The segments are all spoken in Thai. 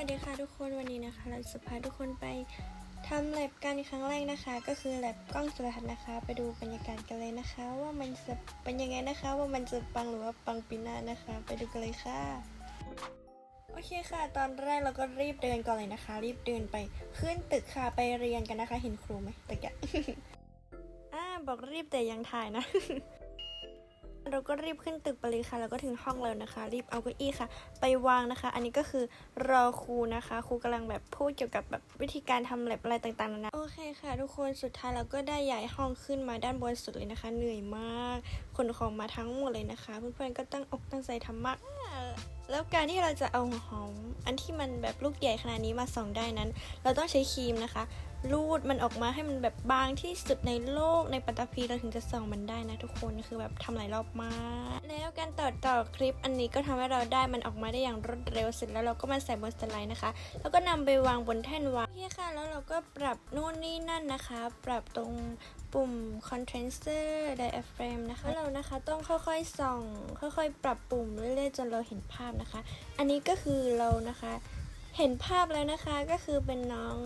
วัสดีค่ะทุกคนวันนี้นะคะ เราจะพาทุกคนไปทำแลบกันครั้งแรกนะคะ ก็คือแลบกล้องจุลทรรศน์นะคะ ไปดูบรรยากาศกันเลยนะคะ ว่ามันจะเป็นยังไงนะคะ ว่ามันจะปังหรือว่าปังปีหน้านะคะ ไปดูกันเลยค่ะ โอเคค่ะ ตอนแรกเราก็รีบเดินก่อนเลยนะคะ รีบเดินไปขึ้นตึกค่ะไปเรียนกันนะคะ เห็นครูไหมตะกี้อ่าบอกรีบแต่ยังถ่ายนะ เราก็รีบขึ้นตึกไปเลยค่ะ แล้วก็ถึงห้องแล้วนะคะ รีบเอาเก้าอี้ค่ะ ไปวางนะคะ อันนี้ก็คือรอครูนะคะ ครูกำลังแบบพูดเกี่ยวกับแบบวิธีการทำแลบอะไรต่างๆนานาโอเคค่ะ ทุกคนสุดท้ายเราก็ได้ย้ายห้องขึ้นมาด้านบนสุดเลยนะคะ เหนื่อยมากขนของมาทั้งหมดเลยนะคะ เพื่อนๆก็ตั้งอกตั้งใจทำมากแล้วการที่เราจะเอาหอมอันที่มันแบบลูกใหญ่ขนาดนี้มาส่องได้นั้น เราต้องใช้ครีมนะคะ รูดมันออกมาให้มันแบบบางที่สุดในโลกในปัตตภีเราถึงจะส่องมันได้นะทุกคนคือแบบทำหลายรอบมากแล้วการตัดต่อคลิปอันนี้ก็ทำให้เราได้มันออกมาได้อย่างรวดเร็วเสร็จแล้วเราก็มาใส่บนสไลด์นะคะ แล้วก็นำไปวางบนแท่นวางพี่ค่ะ แล้วเราก็ปรับนู่นนี่นั่นนะคะ ปรับตรงปุ่ม contrastor diaphragm นะคะแล้วเรานะคะต้องค่อยๆส่อง ค่อยๆ ปรับปุ่มเรื่อยๆจนเราเห็นภาพนะคะ อันนี้ก็คือเรานะคะเห็นภาพแล้วนะคะก็คือเป็นน้อง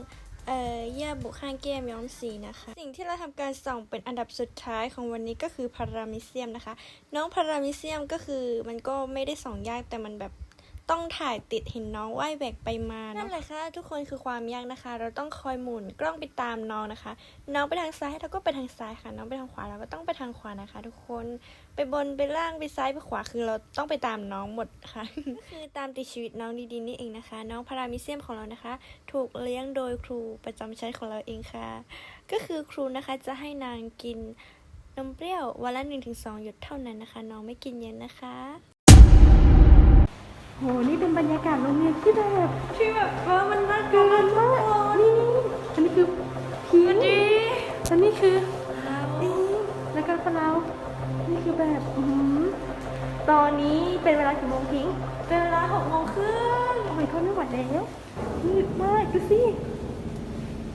เอ่อย่าบุข้างเกมย้อมสีนะคะ สิ่งที่เราทำการส่องเป็นอันดับสุดท้ายของวันนี้ก็คือพารามิเซียมนะคะ น้องพารามิเซียมก็คือมันก็ไม่ได้ส่องยากแต่มันแบบ ต้องถ่ายติดเห็นน้องว่ายแบกไปมานั่นแหละค่ะทุกคนคือความยากนะคะ เราต้องคอยหมุนกล้องไปตามน้องนะคะ น้องไปทางซ้ายเราก็ไปทางซ้ายค่ะ น้องไปทางขวาเราก็ต้องไปทางขวานะคะ ทุกคนไปบนไปล่างไปซ้ายไปขวาคือเราต้องไปตามน้องหมดค่ะคือตามติดชีวิตน้องดีๆนี่เองนะคะ น้องพารามิเซียมของเรานะคะ ถูกเลี้ยงโดยครูประจำชั้นของเราเองค่ะ ก็คือครูนะคะจะให้นางกินนมเปรี้ยววันละ1-2หยดเท่านั้นนะคะ น้องไม่กินเย็นนะคะ โห นี่เป็นบรรยากาศโรงเรียนที่แบบที่แบบว่ามันน่าเกินมากนี่นี่อันนี้คือพีนอันนี้คืออิงแล้วก็พะเรานี่คือแบบอือหือตอนนี้เป็นเวลากี่โมงพิงเป็นเวลาหกโมงครึ่งโอ้ยทนไม่ไหวแล้วมืดมากดูสิ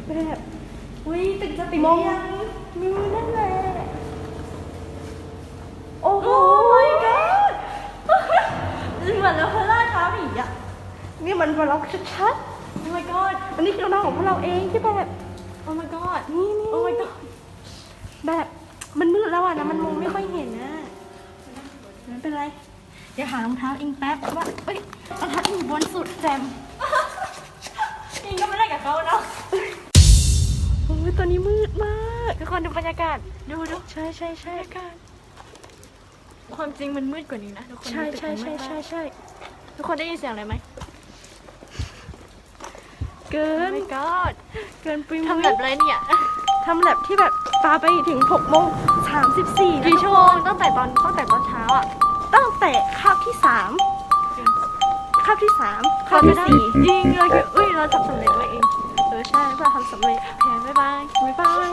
แบบอุ้ยตึกจะปิดมองหรือยังมีนั่นแหละโอ้โห โอ้ my god เหมือนเราพล่าท้าผีอะ นี่มันบล็อกชัด Oh my god ๆอันนี้คือน้องของพวกเราเองที่แบบ Oh my god นี่นี่ Oh my god แบบมันมืดแล้วอะนะมันมองไม่ค่อยเห็นนะไม่เป็นไร เดี๋ยวหารองเท้าอิงแป๊บว่าเอ้ยรองเท้าอิงอยู่บนสุดแจมอิงก็ไม่ได้กับเขาเนาะโอ้ยตอนนี้มืดมากทุกคนดูบรรยากาศดูดูใช่ใช่ใช่ความจริงมันมืดกว่านี้นะทุกคนใช่ใช่ใช่ใช่ใช่ทุกคนได้ยินเสียงอะไรไหม เกิน Oh my god เกินปุยทำแบบไรเนี่ยทำแลบที่แบบปาไปถึง6โมง34นะกี่ชั่วโมงตั้งแต่ตอนตั้งแต่ตอนเช้าอะตั้งแต่คาบที่3คาบที่3คาบที่สี่จริงเราคืออุ้ยเราทำสำเร็จไว้เองเออใช่เราทำสำเร็จโอเคบ๊ายบาย